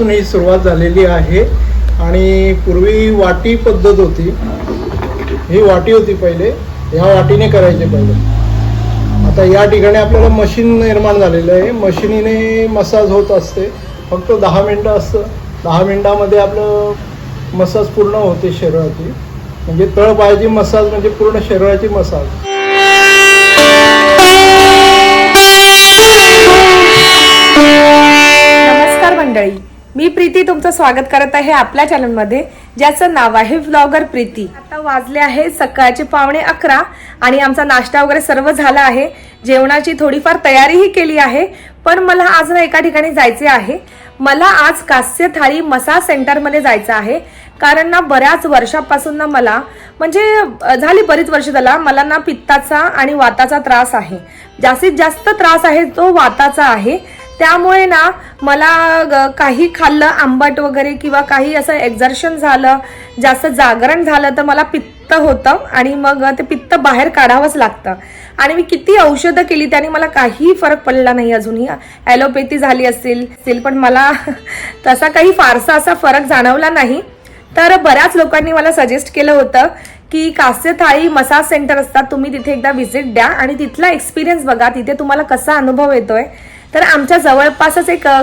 आजपासून ही सुरुवात झालेली आहे आणि पूर्वी वाटी पद्धत होती. ही वाटी होती पहिले. ह्या वाटीने करायचे पहिले. आता या ठिकाणी आपल्याला मशीन निर्माण झालेलं आहे. मशिनीने मसाज होत असते. फक्त दहा मिनटं असतं. दहा मिनटामध्ये आपलं मसाज पूर्ण होते शरीराची. म्हणजे तळपायाची मसाज म्हणजे पूर्ण शरीराची मसाज. नमस्कार मंडळी. मी प्रीती तुमचं स्वागत करत आहे आपल्या चॅनलमध्ये. ज्याचं नाव आहे व्लॉगर प्रीती. आता वाजले आहे सकाळचे पावणे अकरा आणि आमचा नाश्ता वगैरे सर्व झाला आहे. जेवणाची थोडीफार तयारीही केली आहे पण मला आज ना एका ठिकाणी जायचे आहे. मला आज कास्य थाळी मसाज सेंटरमध्ये जायचं आहे. कारण ना बऱ्याच वर्षापासून ना मला म्हणजे झाली बरीच वर्ष झाला मला ना पित्ताचा आणि वाताचा त्रास आहे. जास्तीत जास्त त्रास आहे तो वाताचा आहे. त्यामुळे ना मला ग- काही खाल्लं आंबट वगैरे किंवा काही असं एक्झर्शन झालं जास्त जागरण झालं तर मला पित्त होतं आणि मग ते पित्त बाहेर काढावंच लागतं. आणि मी किती औषधं केली त्याने मला काही फरक पडला नाही अजूनही. ॲलोपॅथी झाली असेल असेल पण मला तसा काही फारसा असा फरक जाणवला नाही. तर बऱ्याच लोकांनी मला सजेस्ट केलं होतं की कास्य थाळी मसाज सेंटर असतात तुम्ही तिथे एकदा व्हिजिट द्या आणि तिथला एक्सपिरियन्स बघा तिथे तुम्हाला कसा अनुभव येतोय. तर आमच्या जवळपासच एक अ,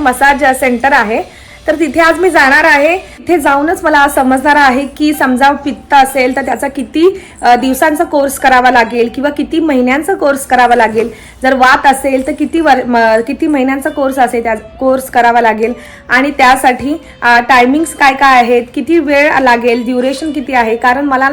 मसाज सेंटर आहे. तर तिथे आज मी जाणार आहे. तिथे जाऊनच मला समजणार आहे की समजा पित्त असेल तर त्याचा किती दिवसांचा कोर्स करावा लागेल किंवा किती महिन्यांचा कोर्स करावा लागेल. जर वात असेल तर किती वर किती महिन्यांचा कोर्स असेल त्या कोर्स करावा लागेल. आणि त्यासाठी टायमिंग्स काय काय आहेत किती वेळ लागेल ड्युरेशन किती आहे? कारण मला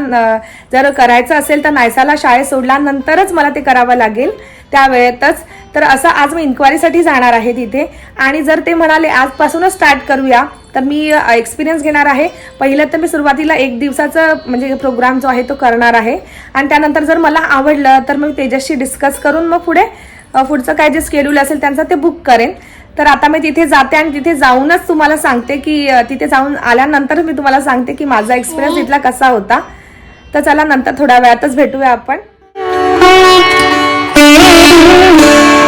जर करायचं असेल तर नायसाला शाळेत सोडल्यानंतरच मला ते करावं लागेल. त्या वेळेतच तर असं आज मी इन्क्वायरीसाठी जाणार आहे तिथे. आणि जर ते म्हणाले आजपासूनच स्टार्ट करूया तर मी एक्सपिरियन्स घेणार आहे. पहिलं तर मी सुरुवातीला एक दिवसाचा म्हणजे प्रोग्राम जो आहे तो करणार आहे. आणि त्यानंतर जर मला आवडलं तर मी तेजसशी डिस्कस करून मग पुढे पुढचं काय जे स्केड्यूल असेल त्यांचं ते बुक करेन. तर आता मी तिथे जाते आणि तिथे जाऊनच तुम्हाला सांगते की तिथे जाऊन आल्यानंतर मी तुम्हाला सांगते की माझा एक्सपिरियन्स तिथला कसा होता. तर चला नंतर थोड्या वेळातच भेटूया आपण.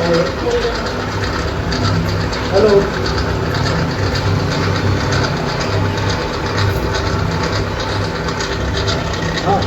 हॅलो हां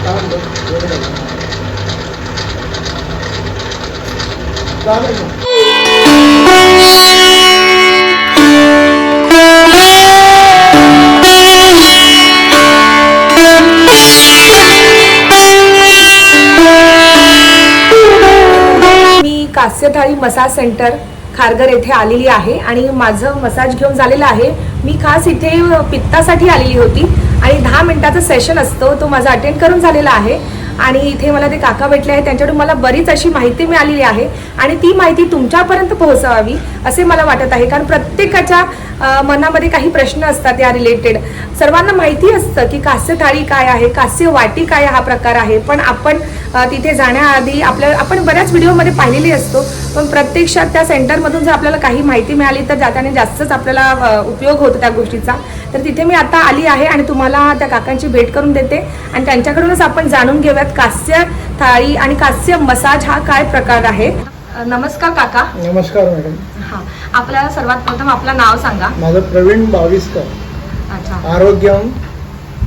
कास्य थाळी मसाज सेंटर खारघर येथे आलेली आहे आणि माझं मसाज घेऊन झालेलं आहे. मी खास इथे पित्तासाठी आलेली होती आणि दहा मिनटाचा सेशन असतो तो माझा अटेंड करून झालेला आहे. आणि इथे मला ते काका भेटले आहेत त्यांच्याकडून मला बरीच अशी माहिती मिळालेली आहे आणि ती माहिती तुमच्यापर्यंत पोहोचवावी असे मला वाटत आहे. कारण प्रत्येकाच्या मनामध्ये काही प्रश्न असतात या रिलेटेड सर्वांना माहिती असतं की कास्य थाळी काय आहे कास्य वाटी काय हा प्रकार आहे. पण आपण तिथे जाण्याआधी आपल्या आपण बऱ्याच व्हिडिओमध्ये पाहिलेली असतो पण प्रत्यक्षात त्या सेंटरमधून जर आपल्याला काही माहिती मिळाली तर जाताने जास्तच आपल्याला उपयोग होतो त्या गोष्टीचा. तर तिथे मी आता आली आहे आणि तुम्हाला त्या काकांची भेट करून देते आणि त्यांच्याकडूनच आपण जाणून घेऊयात कास्य थाळी आणि कास्य मसाज हा काय प्रकार आहे. नमस्कार काका. नमस्कार मॅडम. हा आपल्याला सर्वात प्रथम आपलं नाव सांगा. माझं प्रवीण बावीसकर. अच्छा. आरोग्यम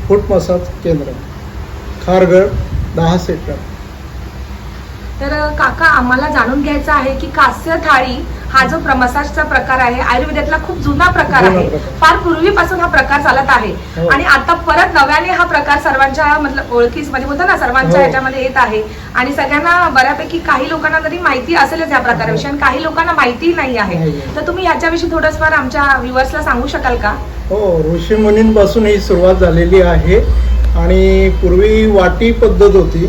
फूट मसाज केंद्र. खारगड दहा सेक्टर. तर काका आम्हाला जाणून घ्यायचं आहे की कास्य थाळी हा जो प्र- मसाजचा प्रकार आहे आयुर्वेदातला खूप जुना प्रकार आहे. फार पूर्वीपासून हा प्रकार चालत आहे हो. आणि आता परत नव्याने हा प्रकार सर्वांच्या मतलब ओळखीस म्हणजे बोलतो ना सर्वांच्या हो. ह्याच्यामध्ये येत आहे आणि सगळ्यांना बऱ्यापैकी काही लोकांना तरी माहिती असेलच या प्रकाराविषयी आणि काही लोकांना माहिती नाही आहे. तर तुम्ही ह्याच्याविषयी थोडंसं आमच्या व्ह्युअर्सला सांगू शकाल का हो ऋषीमुनींपासून ही सुरुवात झालेली आहे आणि पूर्वी वाटी पद्धत होती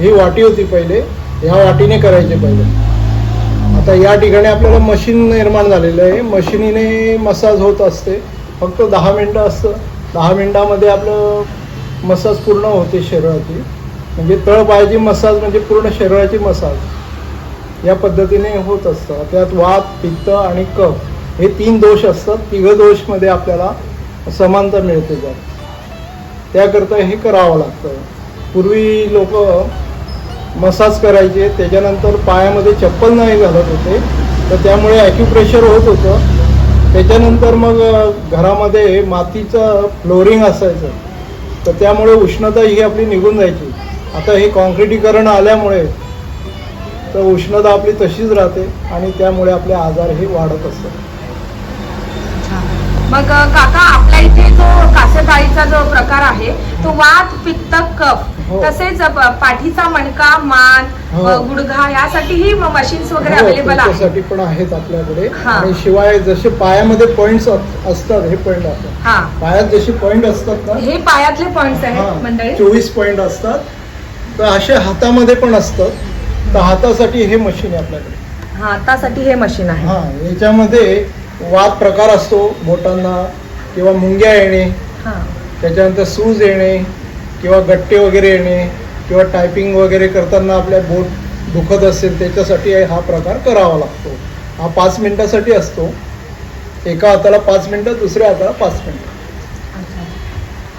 ही वाटी होती पहिले ह्या वाटीने करायचे पहिले. आता या ठिकाणी आपल्याला मशीन निर्माण झालेलं आहे. मशिनीने मसाज होत असते. फक्त दहा मिनटं असतं. दहा मिनटामध्ये आपलं मसाज पूर्ण होते शरीराची. म्हणजे तळपायाची मसाज म्हणजे पूर्ण शरीराची मसाज. या पद्धतीने होत असतं. त्यात वात पित्त आणि कफ हे तीन दोष असतात. तिघ दोषमध्ये आपल्याला समानता मिळते जात त्याकरता हे करावं लागतं. पूर्वी लोक मसाज करायचे त्याच्यानंतर पायामध्ये चप्पल नाही घालत होते तर त्यामुळे ॲक्युप्रेशर होत होतं. त्याच्यानंतर मग घरामध्ये मातीचं फ्लोरिंग असायचं. तर त्यामुळे उष्णता ही आपली निघून जायची. आता हे कॉन्क्रिटीकरण आल्यामुळे तर उष्णता आपली तशीच राहते आणि त्यामुळे आपले आजार हे वाढत असतात. मग काका आपल्या इथे जो कासेदाळीचा जो प्रकार आहे तो वात पित्त कफ. तसेच अ, प- पाठीचा मणका मान हो. गुडघा यासाठीही मशीन्स वगैरे हो, अवेलेबल आहे त्याच्यासाठी पण आहेत आपल्याकडे. हा. आणि शिवाय जसे पायामध्ये पॉइंट्स असतात हे पॉइंट असतात. हा. पायात जसे पॉइंट असतात ना हे पायातले पॉइंट्स आहेत मंडळी. चोवीस पॉइंट असतात. तर असे हातामध्ये पण असतात. तर हातासाठी हे मशीन आहे आपल्याकडे. हा त्यासाठी हे मशीन आहे. हा याच्यामध्ये वाद प्रकार असतो बोटांना किंवा मुंग्या येणे हा. त्याच्यानंतर सूज येणे किंवा गट्टे वगैरे येणे किंवा टायपिंग वगैरे करताना आपल्या बोट दुखत असेल त्याच्यासाठी हा प्रकार करावा लागतो. हा पाच मिनिटासाठी असतो. एका हाताला पाच मिनिटं दुसऱ्या हाताला पाच मिनिटं.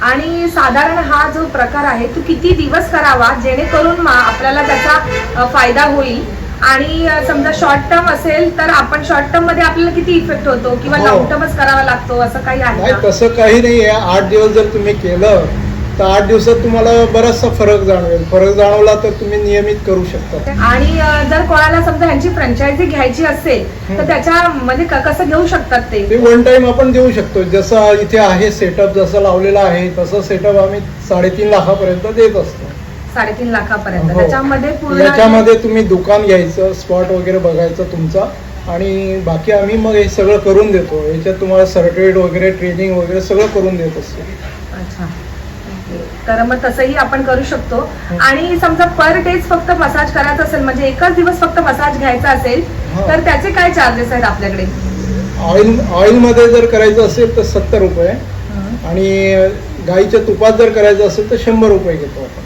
आणि साधारण हा जो प्रकार आहे तो किती दिवस करावा? जेणेकरून मा- आपल्याला त्याचा फायदा होईल. आणि समजा शॉर्ट टर्म असेल तर आपण शॉर्ट टर्ममध्ये आपल्याला किती इफेक्ट होतो? किंवा हो. लॉंग टर्मच करावा लागतो असं काही आहे? तसं काही नाही आहे आठ दिवस जर तुम्ही केलं तर आठ दिवसात तुम्हाला बराचसा फरक जाणवेल. फरक जाणवला तर तुम्ही नियमित करू शकता. आणि जर कोणाला समजा ह्यांची फ्रँचायझी घ्यायची असेल तर. त्याच्या म्हणजे कसं घेऊ शकतात ते? ते वन टाइम आपण देऊ शकतो. जसं इथे आहे सेटअप जसं लावलेला आहे तसं सेटअप आम्ही साडेतीन लाखापर्यंत देत असतो. साडेतीन लाखापर्यंत. हो. त्याच्यामध्ये पूर्ण याच्यामध्ये तुम्ही दुकान घ्यायचं स्पॉट वगैरे बघायचं तुमचा. आणि बाकी आम्ही मग हे सगळं करून देतो. याच्यात तुम्हाला सर्टिफिकेट वगैरे ट्रेनिंग वगैरे सगळं करून देत असतो. तर मग तसंही आपण करू शकतो. आणि समजा पर डेज फक्त मसाज करायचा असेल म्हणजे एकच दिवस फक्त मसाज घ्यायचा असेल. तर त्याचे काय चार्जेस आहेत आपल्याकडे? ऑइल ऑइलमध्ये जर करायचं असेल तर सत्तर रुपये. आणि गाईच्या तुपात जर करायचं असेल तर शंभर रुपये घेतो आपण.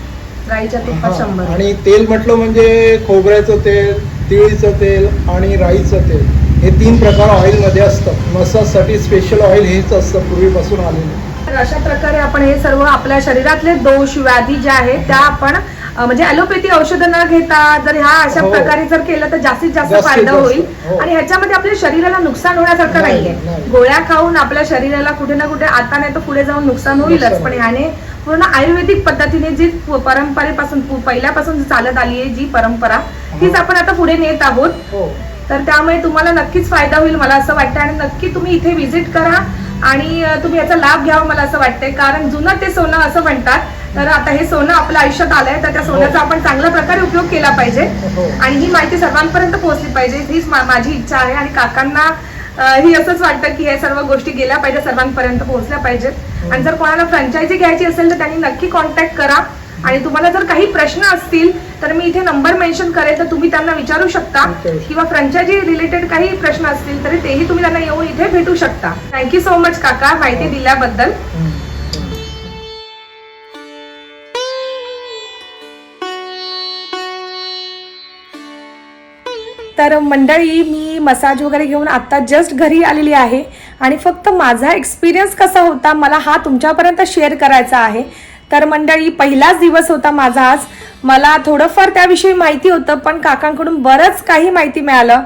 गाईच्या तुपात. शंभर. आणि तेल म्हटलं म्हणजे खोबऱ्याचं तेल तिळीचं तेल आणि राईचं तेल. हे तीन प्रकार ऑइलमध्ये असतात. मसाजसाठी स्पेशल ऑइल हेच असतं पूर्वीपासून आलेलं. तर अशा प्रकारे आपण हे सर्व आपल्या शरीरातले दोष व्याधी ज्या आहेत त्या आपण म्हणजे ॲलोपॅथी औषधं न घेता जर ह्या अशा हो. प्रकारे जर केलं तर जास्तीत जास्त जास्तीत फायदा जास्त. होईल हो. आणि ह्याच्यामध्ये आपल्या शरीराला नुकसान होण्यासारखं नाही, नाहीये नाही. गोळ्या खाऊन आपल्या शरीराला कुठे ना कुठे आता नाही तर पुढे जाऊन नुकसान होईलच नुकसान पण. ह्याने पूर्ण आयुर्वेदिक पद्धतीने जी प- परंपरेपासून पु- पहिल्यापासून जी चालत आली आहे जी परंपरा तीच आपण आता पुढे नेत आहोत हो तर त्यामुळे तुम्हाला नक्कीच फायदा होईल मला असं वाटतं आणि नक्की तुम्ही इथे व्हिजिट करा आणि तुम्ही याचा लाभ घ्यावा मला असं वाटतंय. कारण जुनं ते सोनं असं म्हणतात. तर आता हे सोनं आपल्या आयुष्यात आलंय तर त्या सोन्याचा आपण चांगल्या प्रकारे उपयोग केला पाहिजे. हो. आणि ही माहिती सर्वांपर्यंत पोहोचली पाहिजे. हीच माझी इच्छा आहे आणि काकांना ही असंच वाटतं की हे सर्व गोष्टी गेल्या पाहिजे सर्वांपर्यंत पोहोचल्या पाहिजेत. आणि जर कोणाला फ्रँचायझी घ्यायची असेल तर त्यांनी नक्की कॉन्टॅक्ट करा. आणि तुम्हाला जर काही प्रश्न असतील तर मी इथे नंबर मेन्शन करेल तर तुम्ही त्यांना विचारू शकता. किंवा फ्रँचायझी रिलेटेड काही प्रश्न असतील तरी तेही तुम्ही त्यांना येऊन इथे भेटू शकता थँक्यू सो मच काका माहिती दिल्याबद्दल. तर मंडळी मी मसाज वगैरे घेऊन आता जस्ट घरी आलेली आहे आणि फक्त माझा एक्सपिरियन्स कसा होता मला हा तुमच्यापर्यंत शेअर करायचा आहे तर मंडळी पहिलाच दिवस होता माझा आज. मला थोडंफार त्याविषयी माहिती होतं पण काकांकडून बरंच काही माहिती मिळालं.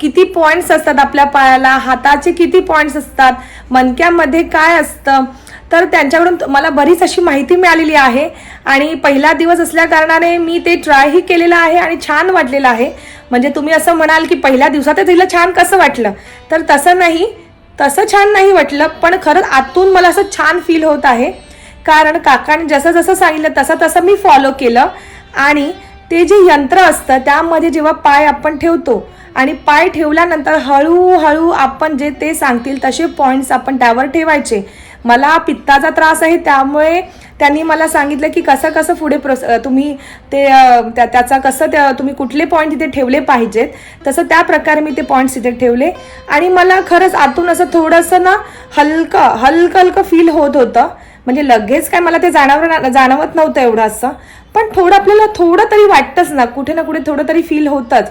किती पॉईंट्स असतात आपल्या पायाला हाताचे किती पॉईंट्स असतात मणक्यामध्ये काय असतं? तर त्यांच्याकडून मला बरीच अशी माहिती मिळालेली आहे. आणि पहिला दिवस असल्या कारणाने मी ते ट्रायही केलेलं आहे आणि छान वाटलेलं आहे. म्हणजे तुम्ही असं म्हणाल की पहिल्या दिवसातच तिला छान कसं वाटलं? तर तसं नाही तसं छान नाही वाटलं पण खरंच आतून मला असं छान फील होत आहे. कारण काकाने जसं जसं सांगितलं तसं तसं मी फॉलो केलं. आणि ते जे यंत्र असतं त्यामध्ये जेव्हा पाय आपण ठेवतो आणि पाय ठेवल्यानंतर हळूहळू आपण जे ते सांगतील तसे पॉईंट्स आपण त्यावर ठेवायचे. मला पित्ताचा त्रास आहे त्यामुळे त्यांनी मला सांगितलं की कसं कसं पुढे प्रोस तुम्ही ते त्या त्याचा कसं त्या तुम्ही कुठले पॉईंट तिथे ठेवले पाहिजेत तसं त्या प्रकारे मी ते पॉईंट्स तिथे ठेवले. आणि मला खरंच आतून असं थोडंसं ना हलकं हलकं हलकं फील होत होतं. म्हणजे लगेच काय मला ते जाणवणार जाणवत नव्हतं एवढं असं. पण थोडं आपल्याला थोडं तरी वाटतंच ना कुठे ना कुठे थोडं तरी फील होतंच.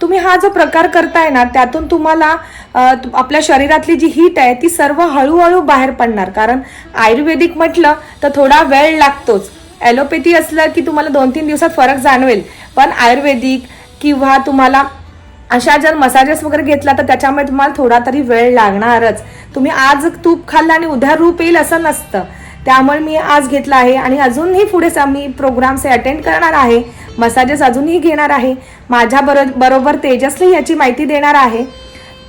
तुम्ही हा जो प्रकार करताय ना त्यातून तुम्हाला आपल्या शरीरातली जी हीट आहे ती सर्व हळूहळू बाहेर पडणार. कारण आयुर्वेदिक म्हटलं तर थोडा वेळ लागतोच. ॲलोपॅथी असलं की तुम्हाला दोन तीन दिवसात फरक जाणवेल. पण आयुर्वेदिक किंवा तुम्हाला अशा जर मसाजेस वगैरे घेतला तर त्याच्यामुळे तुम्हाला थोडा तरी वेळ लागणारच. तुम्ही आज तूप खाल्लं आणि उद्या रूप येईल असं नसतं. त्यामुळे मी आज घेतला आहे आणि अजूनही पुढे मी प्रोग्राम्स अटेंड करणार आहे. मसाजेस अजूनही घेणार आहे. माझ्या बरो बरोबर तेजसली याची माहिती देणार आहे.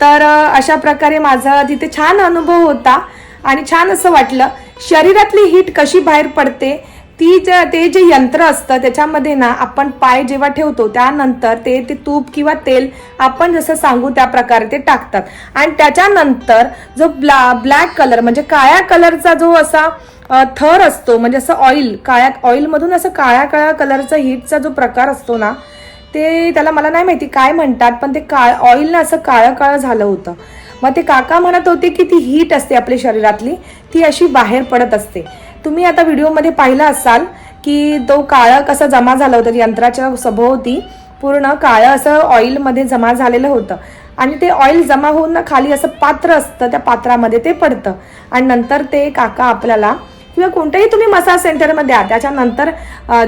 तर अशा प्रकारे माझा तिथे छान अनुभव होता आणि छान असं वाटलं. शरीरातली हीट कशी बाहेर पडते ती ज- ते जे यंत्र असतं त्याच्यामध्ये ना आपण पाय जेव्हा ठेवतो त्यानंतर ते ते तूप किंवा तेल आपण जसं सांगू त्या प्रकारे ते टाकतात. आणि त्याच्यानंतर जो ब्ला ब्लॅक कलर म्हणजे काळ्या कलरचा जो असा थर असतो म्हणजे असं ऑइल काळ्या ऑइलमधून असं काळ्या काळ्या कलरचा हीटचा जो प्रकार असतो ना ते त्याला मला नाही माहिती काय म्हणतात पण ते काळ ऑइलनं असं काळं काळं झालं होतं. मग ते काका म्हणत होते की ती हीट असते आपल्या शरीरातली ती अशी बाहेर पडत असते. तुम्ही आता व्हिडिओमध्ये पाहिलं असाल की तो काळं कसं जमा झालं होतं यंत्राच्या सभोवती पूर्ण काळं असं ऑइलमध्ये जमा झालेलं होतं. आणि ते ऑइल जमा होऊन ना खाली असं पात्र असतं त्या पात्रामध्ये ते पडतं. आणि नंतर ते काका आपल्याला किंवा कोणत्याही तुम्ही मसाज सेंटरमध्ये आहात त्याच्यानंतर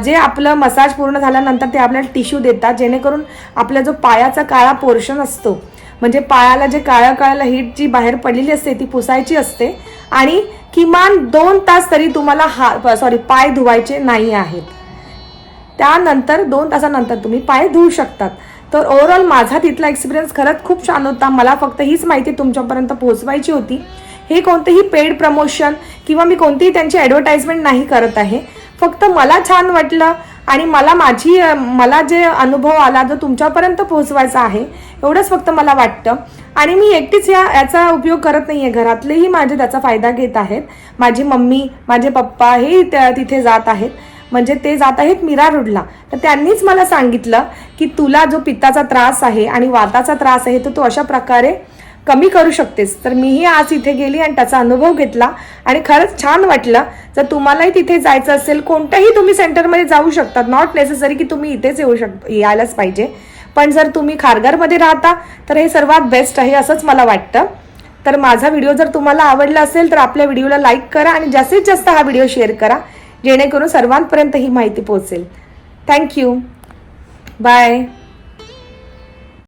जे आपलं मसाज पूर्ण झाल्यानंतर ते आपल्याला टिश्यू देतात जेणेकरून आपला जो पायाचा काळा पोर्शन असतो म्हणजे पायाला जे काळ्या काळ्याला हीट जी बाहेर पडलेली असते ती पुसायची असते आणि किमान दोन तास तरी तुम्हाला हा सॉरी पाय धुवायचे नाही आहेत. त्यानंतर दोन तासानंतर तुम्ही पाय धुवू शकतात. तर ओव्हरऑल माझा तिथला एक्सपिरियन्स खरंच खूप छान होता. मला फक्त हीच माहिती तुमच्यापर्यंत पोहोचवायची होती. हे कोणतेही पेड प्रमोशन किंवा मी कोणतीही त्यांची ॲडव्हर्टाईजमेंट नाही करत आहे. फक्त मला छान वाटलं आणि मला माझी मला जे अनुभव आला जो तुमच्यापर्यंत पोहोचवायचा आहे एवढंच फक्त मला वाटतं. आणि मी एकटीच या याचा उपयोग करत नाही आहे घरातलेही माझे त्याचा फायदा घेत आहेत. माझी मम्मी माझे पप्पा हे त्या- तिथे जात आहेत. म्हणजे ते जात आहेत मीरा रोडला. तर त्यांनीच मला सांगितलं की तुला जो पित्ताचा त्रास आहे आणि वाताचा त्रास आहे तो तू अशा प्रकारे कमी करू शकतेस. तर मीही आज इथे गेली आणि त्याचा अनुभव घेतला आणि खरंच छान वाटलं. जर तुम्हालाही तिथे जायचं असेल कोणत्याही तुम्ही सेंटरमध्ये जाऊ शकतात. नॉट नेसेसरी की तुम्ही इथेच येऊ शक यायलाच पाहिजे. पण जर तुम्ही खारघरमध्ये राहता तर हे सर्वात बेस्ट आहे असंच मला वाटतं. तर माझा व्हिडिओ जर तुम्हाला आवडला असेल तर आपल्या व्हिडिओला लाईक करा आणि जास्तीत जास्त हा व्हिडिओ शेअर करा. जेणेकरून सर्वांपर्यंत ही माहिती पोहोचेल. Thank you bye